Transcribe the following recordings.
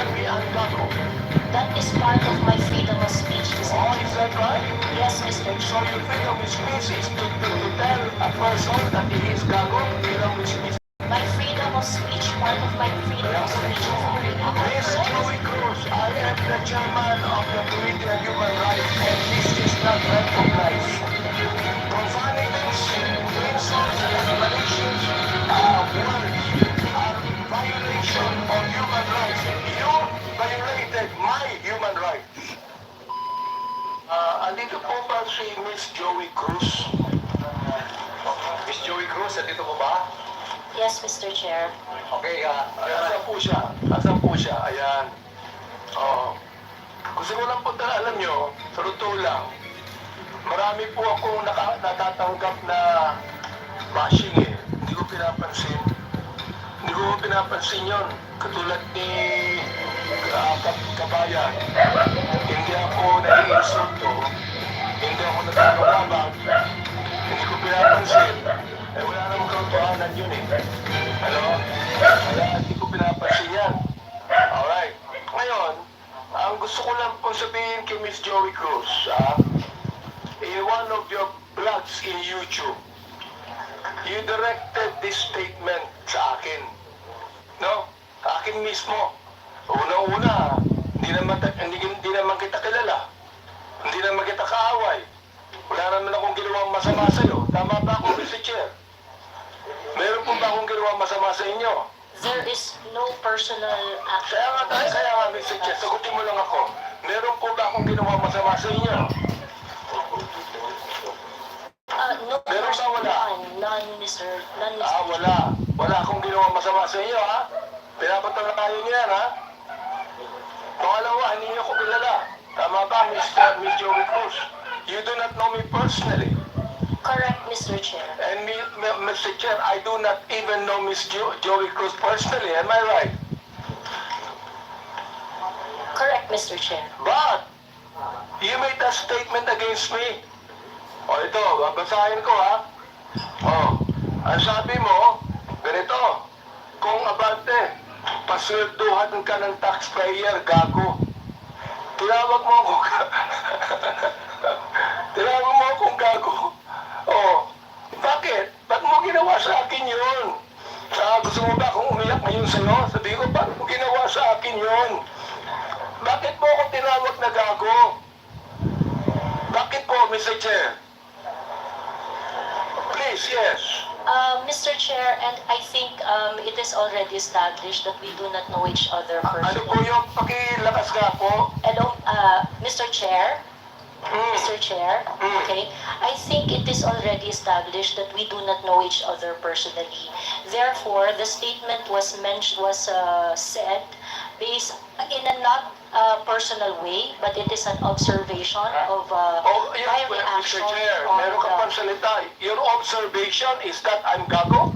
tell me I'm. That is part of my freedom of speech. Oh, is that right? Yes, Mr. So your freedom of speech is to, to, to tell a person that he is gago? Freedom of speech. My freedom of speech, part of my freedom of speech is react. Mr. Joey Cruz, I am the chairman of the Committee on Human Rights and this is not recognized. Ah, andito po ba si Miss Joey Cruz? Miss Joey Cruz, andito po ba? Yes, Mr. Chair. Okay, ah, asan po siya? Asan po siya? Ayan. Oo. Gusto ko lang po na alam nyo, sa totoo lang, marami po akong naka, natatanggap na bashing eh. Hindi ko pinapansin. Hindi ko pinapansin yon. Katulad ni Kab- Kabayan. Hindi ako nai-insulto. Hindi ako nagkakawabag. Hindi ko pinapansin. Eh, wala namang katotohanan yun eh. Ano? Kaya hindi ko pinapansin yan. Alright. Ngayon, ang gusto ko lang pong sabihin kay Miss Joey Cruz, ah, in one of your vlogs in YouTube, you directed this statement sa akin. No? Sa akin mismo. Una-una, hindi naman, hindi, hindi naman kita kilala. Hindi naman kita kaaway. Wala naman akong ginawang masama sa'yo. Tama ba ako, Mr. Chair? Meron po ba akong ginawang masama sa inyo? There is no personal action. Kaya nga tayo, kaya nga, Mr. Chair, sagutin mo lang ako. Meron po ba akong ginawang masama sa inyo? Uh, no Meron ba wala? None, none, Mr. None, Mr. Ah, wala. Wala akong ginawang masama sa inyo, ha? Pinapatalayo niyo yan, ha? Pangalawa, hindi niyo ko kilala. Tama ba, Mr. Miss Joey Cruz? You do not know me personally. Correct, Mr. Chair. And me, me- Mr. Chair, I do not even know Miss jo- Joey Cruz personally. Am I right? Correct, Mr. Chair. But, you made a statement against me. O ito, babasahin ko ha. O, ang sabi mo, ganito, kung abante, paswelduhan ka ng taxpayer, gago. Tinawag mo ako, tinawag mo akong gago. O, bakit? Ba't mo ginawa sa akin yun? Ah, gusto mo ba akong umiyak ngayon sa'yo? Sabi ko, ba't mo ginawa sa akin yun? Bakit mo ako tinawag na gago? Bakit po, Mr. Chair? Please, yes. Uh, Mr. Chair, and I think um, it is already established that we do not know each other Ano po personally. yung pakilakas nga po? Hello, uh, Mr. Chair, Hmm. Mr. Chair, Mm. okay, I think it is already established that we do not know each other personally. Therefore, the statement was mentioned, was uh, said based in a not uh, personal way, but it is an observation of uh, Oh, my yes, well, reaction Mr. Chair, on meron ka the- salita. Your observation is that I'm gago?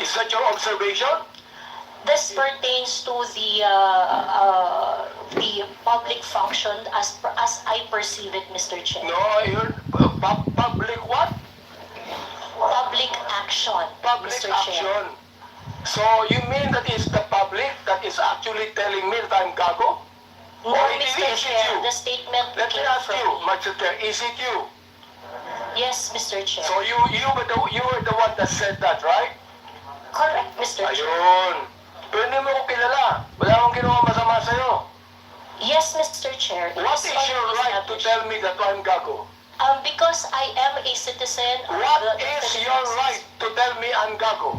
Is that your observation? This pertains to the uh, uh, the public function as per- as I perceive it, Mr. Chair. No, you're uh, pu- public what? Public action, Public Mr. Chair. action. So you mean that is the public that is actually telling me that I'm gago? No, Or it Mr. is Chair, you? the statement Let me ask you, me. Mr. Chair, is it you? Yes, Mr. Chair. So you you were the you were the one that said that, right? Correct, Mr. Chair. Ayun. Pero hindi mo ko kilala. Wala akong ginawa masama sa'yo. Yes, Mr. Chair. it What is your right to tell me that I'm gago? Um, because I am a citizen of What the is Philippines. your right to tell me I'm gago?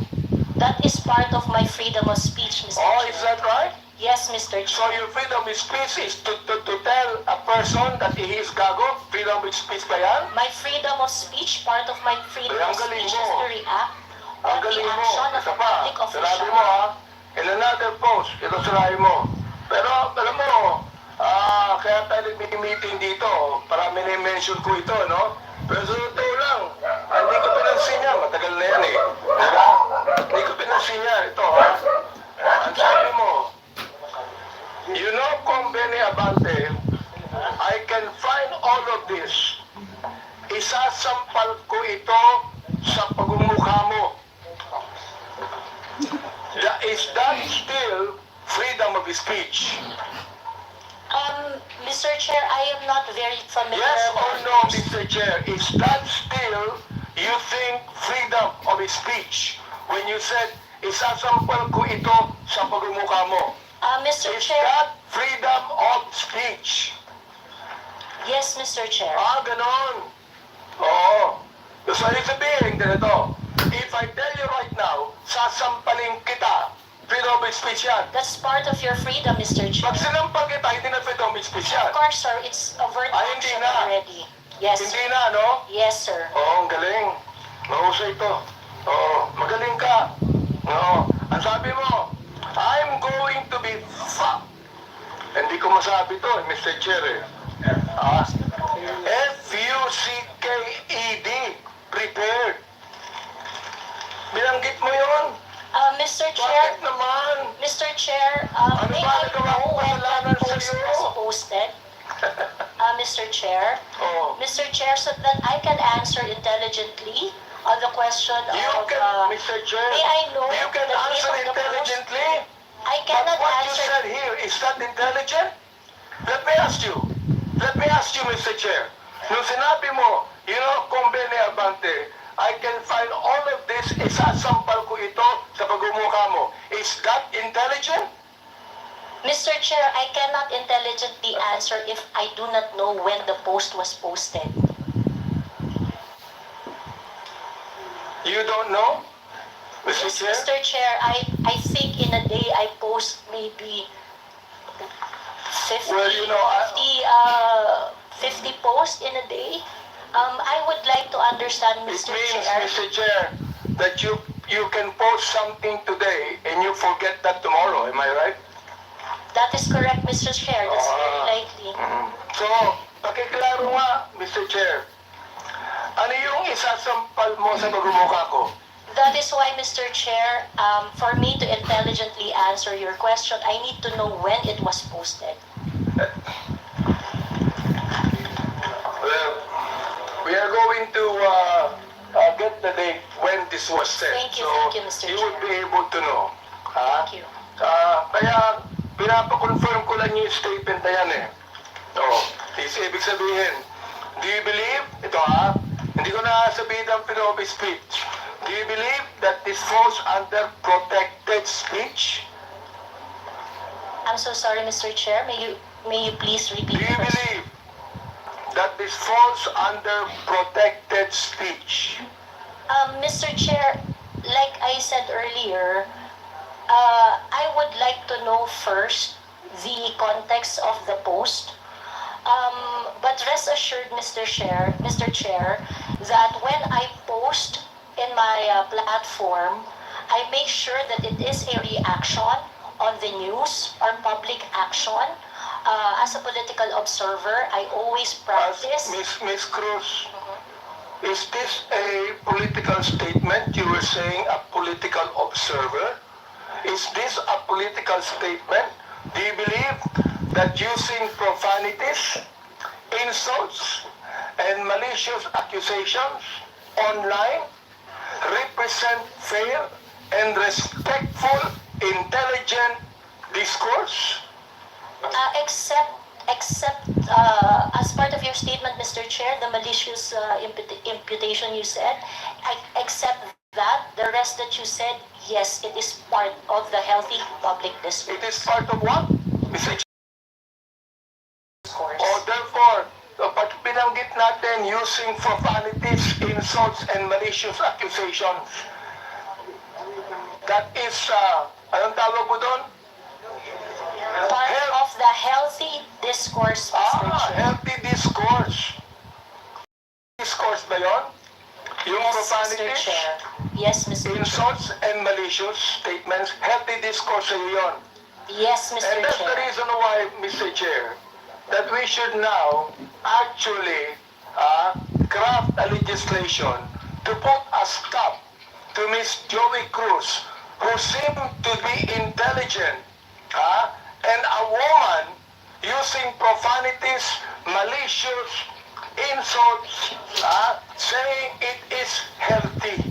That is part of my freedom of speech, Mr. Oh, Chair. is that right? Yes, Mr. So Chair. your freedom of speech is to, to, to tell a person that he is gago? Freedom of speech ba yan? My freedom of speech, part of my freedom Ay, of ang galing speech mo. is to react Ang on the galing mo. action of a pa. public Sinabi official. mo ha. In another post, ito sinabi mo. Pero alam mo, ah, kaya tayo nag-meeting dito. Para mini-mention ko ito, no? Pero sa totoo lang, hindi ko pinansin yan. Matagal na yan eh. Diba? Yan. Ito ha. Ang sabi mo, You know, Conveni Abante, you said, isasampal ko ito sa pagmumukha mo. Uh, Mr. Is Chair, that freedom of speech? yes, Mr. Chair. Ah, ganon. Oo. Gusto niyo sabihin, ganito. If I tell you right now, sasampalin kita. Freedom of speech yan. That's part of your freedom, Mr. Chair. Pag sinampal kita, hindi na freedom of speech yan. Of course, sir, it's overt Ah, hindi action na. already. Yes, Hindi na, no? yes, sir. Oo, ang galing. Mahusay ito. Oo, magaling ka. Oo. Ang sabi mo, I'm going to be fucked. Hindi ko masabi to, Mr. Chair. Eh. Ah, F-U-C-K-E-D. Prepared. Binanggit mo yun? Uh, Mr. Chair, Bakit naman? Mr. Chair, um, Ano may ba I nagawa know when kasalanan that post sa'yo? was posted? Uh, Mr. Chair, Oo. Mr. Chair, so that I can answer intelligently on the question You of, can, uh, Mr. Chair, may I know you can the name answer of the post? intelligently. I But cannot what you answer. said here, is that intelligent? Let me ask you. Let me ask you, Mr. Chair. Nung sinabi mo, you know, Combene Abante, I can find all of this, isasampal ko ito sa pagmumukha mo. Is that intelligent? Mr. Chair, I cannot intelligently answer if I do not know when the post was posted. You don't know? Mr. Yes, Chair? Mr. Chair, I, I think in a day I post maybe 50, Well, you know, I- 50, uh, 50 posts in a day. Um, I would like to understand, It Mr. means, Chair. Mr. Chair, that you you can post something today and you forget that tomorrow. Am I right? That is correct, Mr. Chair. That's very Ah. likely. So, pakiklaro nga, Mr. Chair. Isasampal mo sa pagmumukha ko? That is why, Mr. Chair, um, for me to intelligently answer your question, I need to know when it was posted. Well, we are going to uh, uh, get the date when this was said. Thank you, so thank you, Mr. you would Chair. be able to know. Ha? Thank you. Ah, kaya, pinapakonfirm ko lang yung statement na yan eh. Oo. Is ibig sabihin, do you believe, ito ha, hindi ko na sabihin ang freedom of speech. Do you believe that this falls under protected speech? I'm so sorry, Mr. Chair. May you may you please repeat? Do you question? believe that this falls under protected speech? Um, Mr. Chair, like I said earlier, uh, I would like to know first the context of the post. Um, but rest assured, Mr. Chair, Mr. Chair, that when I post in my uh, platform, I make sure that it is a reaction on the news or public action. Uh, as a political observer, I always practice. Miss, Miss Cruz, is this a political statement? You were saying a political observer? Is this a political statement? Do you believe that using profanities, insults, and malicious accusations online represent fair and respectful, intelligent discourse? Uh, except, except, uh, as part of your statement, Mr. Chair, the malicious uh, imput- imputation you said, I, accept that, the rest that you said, yes, it is part of the healthy public discourse. It is part of what? Natin using profanities, insults, and malicious accusations, that is, uh, anong tawag mo doon? Part of the healthy discourse. Ah, Chair. healthy discourse. Discourse ba yon? Yung Yes, Mr. profanities, Chair. Yes, Mr. Chair. insults, and malicious statements, healthy discourse sa'yo yun. Yes, Mr. And that's the Chair. reason why, Mr. Chair, that we should now actually uh, craft a legislation to put a stop to Miss Joey Cruz, who seemed to be intelligent, uh, and a woman using profanities, malicious insults, uh, saying it is healthy.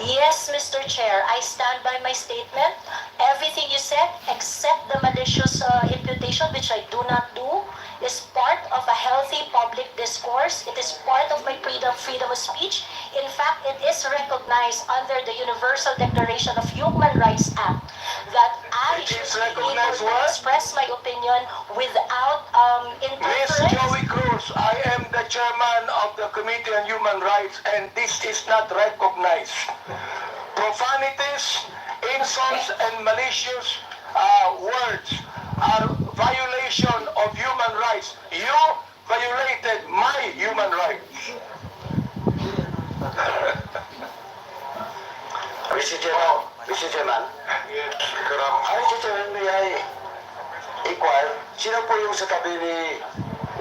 Yes, Mr. Chair, I stand by my statement. Everything you said, except the malicious uh, imputation, which I do not do, is part of a healthy public discourse. It is part of my freedom, freedom of speech. In fact, it is recognized under the Universal Declaration of Human Rights Act that I should be able to express my opinion without um, Miss interference. Joey Cruz, I am the chairman of the Committee on Human Rights and this is not recognized. Profanities, insults, and malicious uh, words are violation of human rights. You violated my human rights. Mr. Chairman, Mr. Chairman, ay, Mr. Chairman, may I inquire, sino po yung sa tabi ni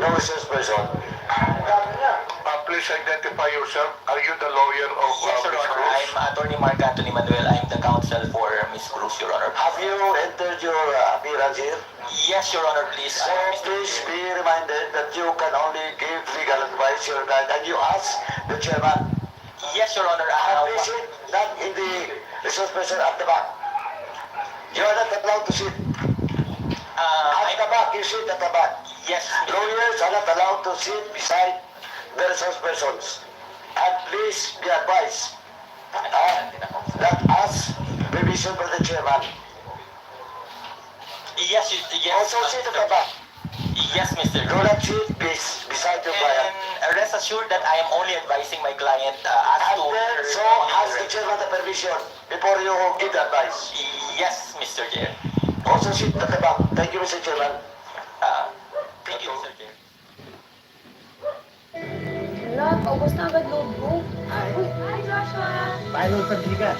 no resource person? Uh, please identify yourself. Are you the lawyer of uh, Yes, Your Miss Honor. Cruz? I'm Attorney Mark Anthony Manuel. I'm the counsel for Miss Cruz, Your Honor. Have you entered your uh, appearance here? Yes, Your Honor, please. So Uh, please be reminded that you can only give legal advice your guide and you ask the chairman. Yes, Your Honor. And Uh, please sit not in the resource person at the back. You are not allowed to sit. Uh, At the I, back, you sit at the back. yes, Lawyers are not allowed to sit beside the resource persons. And please be advised uh, that as permission by the chairman. yes, yes. Also sit at the back. Yes, Mr. Do not sit bes- beside your client. And rest assured that I am only advising my client uh, as And to then, so ask the chairman the permission before you give the advice. Yes, Mr. Chair. Also sit at the back. Thank you, Mr. Chairman. Uh, thank you, Mr. Chair. Wala, paubos na agad load ko. Ay, Hi, Joshua! Paano pagbigas?